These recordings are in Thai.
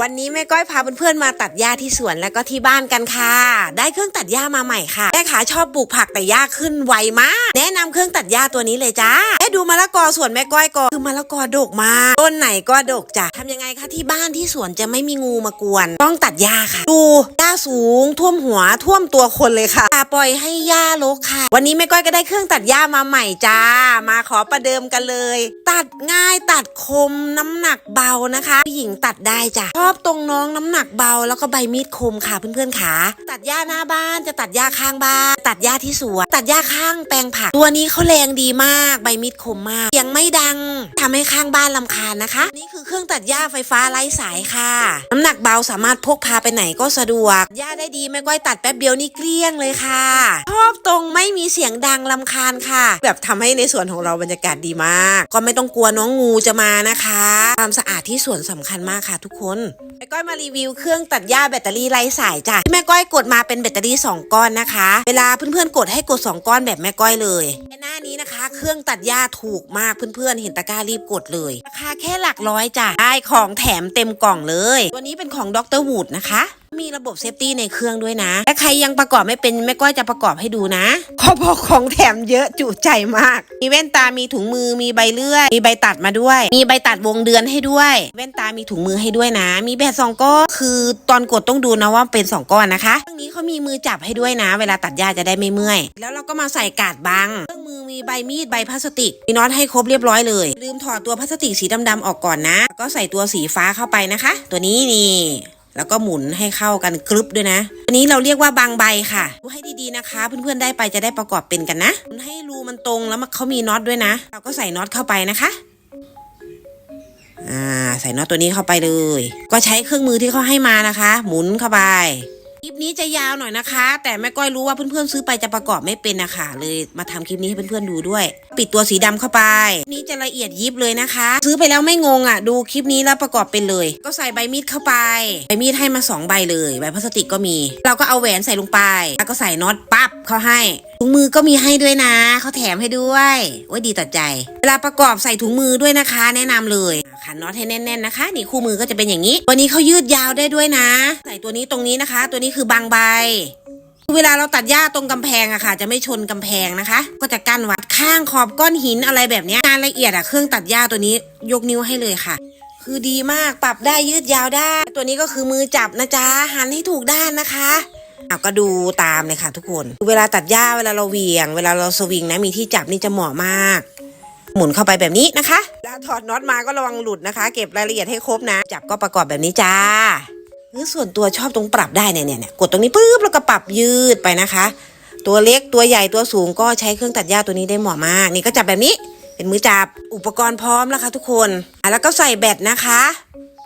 วันนี้แม่ก้อยพาเพื่อนๆมาตัดหญ้าที่สวนแล้วก็ที่บ้านกันค่ะ ได้เครื่องตัดหญ้ามาใหม่ค่ะแม่ขาชอบปลูกผักแต่หญ้าขึ้นไวมาก แนะนำเครื่องตัดหญ้าตัวนี้เลยจ้าแม่ดูมะละกอสวนแม่ก้อยก่อนคือมะละกอดกมาต้นไหนก็ดกจ้ะทำยังไงคะที่บ้านที่สวนจะไม่มีงูมากวน ต้องตัดหญ้าค่ะ ดูหญ้าสูง ท่วมหัวท่วมตัวคนเลยค่ะปล่อยให้หญ้ารกค่ะ วันนี้แม่ก้อยก็ได้เครื่องตัดหญ้ามาใหม่จ้า มาขอประเดิมกันเลย ตัดง่ายตัดคมน้ำหนักเบานะคะผู้หญิงตัดได้จ้ะชอบตรงน้องน้ำหนักเบาแล้วก็ใบมีดคมค่ะเพื่อนๆขาตัดหญ้าหน้าบ้านจะตัดหญ้าข้างบ้าน ตัดหญ้าที่สวนตัดหญ้าข้างแปลงผัก ตัวนี้เขาแรงดีมาก ใบมีดคมมากเสียงไม่ดังทำให้ข้างบ้านลำคาญนะคะ นี่คือเครื่องตัดหญ้าไฟฟ้าไร้สายค่ะ น้ำหนักเบาสามารถพกพาไปไหนก็สะดวกหญ้าได้ดีแม่ก้อยตัดแป๊บเดียวนี่เกลี้ยงเลยค่ะชอบตรงไม่มีเสียงดังลำคาญค่ะ แบบทำให้ในสวนของเราบรรยากาศดีมาก ก็ไม่ต้องกลัวน้องงูจะมานะคะ ความสะอาดที่สวนสำคัญมากค่ะ ทุกคน ก้อยมารีวิวเครื่องตัดหญ้าแบตเตอรี่ไร้สายจ้ะที่แม่ก้อยกดมาเป็นแบตเตอรี่ 2 ก้อนนะคะ เวลาเพื่อนๆกดให้กด 2 ก้อนแบบแม่ก้อยเลยนะ น้านี้นะคะ เครื่องตัดหญ้าถูกมากเพื่อนๆ เห็นตะกร้ารีบกดเลย ราคาแค่หลักร้อยจ้ะ ได้ของแถมเต็มกล่องเลย ตัวนี้เป็นของดรวูดนะคะ มีระบบเซฟตี้ในเครื่องด้วยนะและใครยังประกอบไม่เป็นแม่ก้อยจะประกอบให้ดูนะขอบอกของแถมเยอะจุใจมาก มีแว่นตามีถุงมือมีใบเลื่อย มีใบตัดมาด้วย มีใบตัดวงเดือนให้ด้วย แว่นตามีถุงมือให้ด้วยนะ มีแบตสองก้อนคือตอนกดต้องดูนะว่าเป็นสองก้อนนะคะเครื่องนี้เขามีมือจับให้ด้วยนะ เวลาตัดหญ้าจะได้ไม่เมื่อย แล้วเราก็มาใส่กาดบังเครื่องมือมีใบมีดใบพลาสติก มีน็อตให้ครบเรียบร้อยเลย ลืมถอดตัวพลาสติกสีดำๆออกก่อนนะ ก็ใส่ตัวสีฟ้าเข้าไปนะคะ ตัวนี้นี่แล้วก็หมุนให้เข้ากันกรึบด้วยนะอันนี้เราเรียกว่าบางใบค่ะ ดูให้ดีๆนะคะ เพื่อนๆได้ไปจะได้ประกอบเป็นกันนะหมุนให้รูมันตรงแล้วมันเขามีน็อตด้วยนะ เราก็ใส่น็อตเข้าไปนะคะ อ่า ใส่น็อตตัวนี้เข้าไปเลย ก็ใช้เครื่องมือที่เขาให้มานะคะ หมุนเข้าไป คลิปนี้จะยาวหน่อยนะคะ แต่แม่ก้อยรู้ว่าเพื่อนๆซื้อไปจะประกอบไม่เป็นนะคะเลยมาทำคลิปนี้ให้เพื่อนๆดูด้วย ปิดตัวสีดำเข้าไป นี้จะละเอียดยิบเลยนะคะ ซื้อไปแล้วไม่งงอะ ดูคลิปนี้แล้วประกอบเป็นเลย ก็ใส่ใบมีดเข้าไปใบมีดให้มาสองใบเลยใบพลาสติกก็มี เราก็เอาแหวนใส่ลงไป แล้วก็ใส่น็อตปั๊บเขาให้ ถุงมือก็มีให้ด้วยนะ เขาแถมให้ด้วยโอ้ยดีต่อใจ เวลาประกอบใส่ถุงมือด้วยนะคะ แนะนำเลยขันน็อตให้แน่นๆนะคะ นี่คู่มือก็จะเป็นอย่างนี้ตัวนี้เขายืดยาวได้ด้วยนะ ใส่ตัวนี้ตรงนี้นะคะ ตัวนี้คือบางใบเวลาเราตัดหญ้าตรงกำแพงอะค่ะ จะไม่ชนกำแพงนะคะ ก็จะกั้นวัดข้างขอบก้อนหินอะไรแบบนี้งานละเอียดอะเครื่องตัดหญ้าตัวนี้ยกนิ้วให้เลยค่ะ คือดีมากปรับได้ยืดยาวได้ ตัวนี้ก็คือมือจับนะจ๊ะหันให้ถูกด้านนะคะ เอาก็ดูตามเลยค่ะทุกคน เวลาตัดหญ้าเวลาเราเวียง เวลาเราสวิงนะมีที่จับนี่จะเหมาะมาก หมุนเข้าไปแบบนี้นะคะแล้วถอดน็อตมาก็ระวังหลุดนะคะ เก็บรายละเอียดให้ครบนะ จับก็ประกอบแบบนี้จ้าหรือส่วนตัวชอบตรงปรับได้เนี่ยเนี่ยเนี่ยกดตรงนี้ปุ๊บแล้วก็ปรับยืดไปนะคะ ตัวเล็กตัวใหญ่ตัวสูงก็ใช้เครื่องตัดหญ้าตัวนี้ได้เหมาะมาก นี่ก็จับแบบนี้ เป็นมือจับอุปกรณ์พร้อมแล้วค่ะทุกคนอะแล้วก็ใส่แบตนะคะ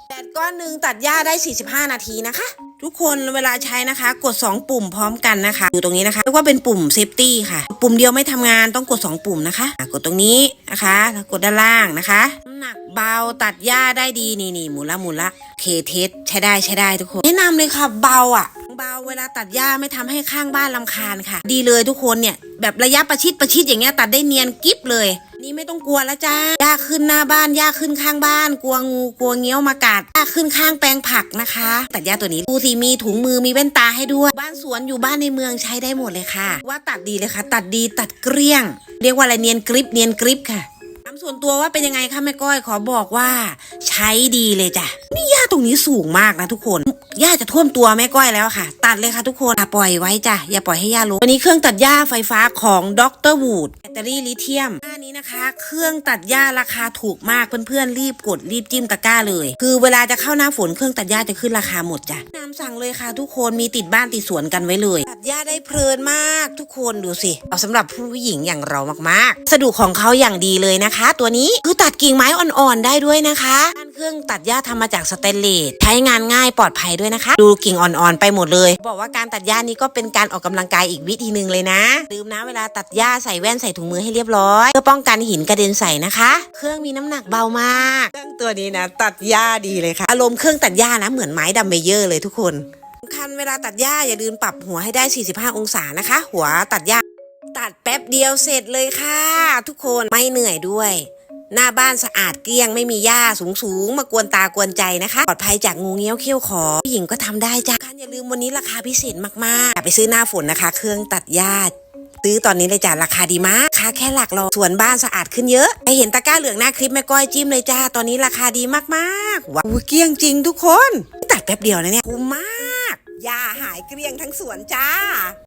แบตก้อนหนึ่งตัดหญ้าได้ 45 นาทีนะคะ ทุกคนเวลาใช้นะคะ กด 2 ปุ่มพร้อมกันนะคะดูตรงนี้นะคะเรียกว่าเป็นปุ่มเซฟตี้ค่ะ ปุ่มเดียวไม่ทำงานต้องกด 2 ปุ่มนะคะ กดตรงนี้นะคะแล้วกดด้านล่างนะคะน้ำหนักเบาตัดหญ้าได้ดีนี่นี่หมุนละหมุนละเคเทสใช้ได้ใช้ได้ทุกคน แนะนำเลยค่ะเบาอะเบาเวลาตัดหญ้าไม่ทำให้ข้างบ้านลำคาญค่ะ ดีเลยทุกคนเนี่ยแบบระยะประชิดประชิดอย่างเงี้ยตัดได้เนียนกิ๊บเลย นี่ไม่ต้องกลัวแล้วจ้าหญ้าขึ้นหน้าบ้านหญ้าขึ้นข้างบ้าน กลัวงูกลัวเงี้ยวมากัดหญ้าขึ้นข้างแปลงผักนะคะ ตัดหญ้าตัวนี้ดูสิมีถุงมือมีแว่นตาให้ด้วย บ้านสวนอยู่บ้านในเมืองใช้ได้หมดเลยค่ะ ว่าตัดดีเลยค่ะ ตัดดีตัดเกลี้ยง เรียกว่าอะไรเนียนกริบเนียนกริบค่ะถามส่วนตัวว่าเป็นยังไงคะแม่ก้อยขอบอกว่า ใช้ดีเลยจ้ะนี่หญ้าตรงนี้สูงมากนะทุกคน หญ้าจะท่วมตัวแม่ก้อยแล้วค่ะ ตัดเลยค่ะทุกคนอย่าปล่อยไว้จ้ะอย่าปล่อยให้หญ้าลงวันนี้เครื่องตัดหญ้าไฟฟ้าของดรวูดแบตเตอรี่ลิเธียมหน้านี้นะคะ เครื่องตัดหญ้าราคาถูกมากเพื่อนๆรีบกดรีบจิ้มตะกร้าเลย คือเวลาจะเข้าหน้าฝนเครื่องตัดหญ้าจะขึ้นราคาหมดจ้ะนำ สั่งเลยค่ะทุกคนมีติดบ้านติดสวนกันไว้เลยตัดหญ้าได้เพลินมากทุกคนดูสิเอาสำหรับผู้หญิงอย่างเรามากๆ สะดวกของเขาอย่างดีเลยนะคะ ตัวนี้คือตัดกิ่งไม้อ่อนๆได้ด้วยนะคะด้านเครื่องตัดหญ้าทำมาจากสเตนเลสใช้งานง่ายปลอดภัยด้วยนะคะ ดูกิ่งอ่อนๆไปหมดเลย บอกว่าการตัดหญ้านี้ก็เป็นการออกกำลังกายอีกวิธีหนึ่งเลยนะลืมนะเวลาตัดหญ้าใส่แว่นใส่ถุงมือให้เรียบร้อยเพื่อป้องกันหินกระเด็นใส่นะคะ เครื่องมีน้ำหนักเบามาก เครื่องตัวนี้นะ ตัดหญ้าดีเลยค่ะอารมณ์เครื่องตัดหญ้านะเหมือนไม้ดัมเบลเยอร์เลยทุกคนสำคัญเวลาตัดหญ้าอย่าลืมปรับหัวให้ได้ 45 องศานะคะ หัวตัดหญ้าตัดแป๊บเดียวเสร็จเลยค่ะ ทุกคนไม่เหนื่อยด้วย หน้าบ้านสะอาดเกลี้ยงไม่มีหญ้าสูงๆ มากวนตากวนใจนะคะ ปลอดภัยจากงูเงี้ยวเขี้ยวขอผู้หญิงก็ทำได้จ้ะการอย่าลืมวันนี้ราคาพิเศษมากๆอย่าไปซื้อหน้าฝนนะคะ เครื่องตัดหญ้าซื้อตอนนี้เลยจ้ะราคาดีมากราคาแค่หลักรอส่วนบ้านสะอาดขึ้นเยอะไปเห็นตะกร้าเหลืองหน้าคลิปแม่ก้อยจิ้มเลยจ้าตอนนี้ราคาดีมากๆว้าวเกลี้ยงจริงทุกคนต แป๊บเดียวนะเนี่ยคุ้มมากยาหายเกลี้ยงทั้งสวนจ้า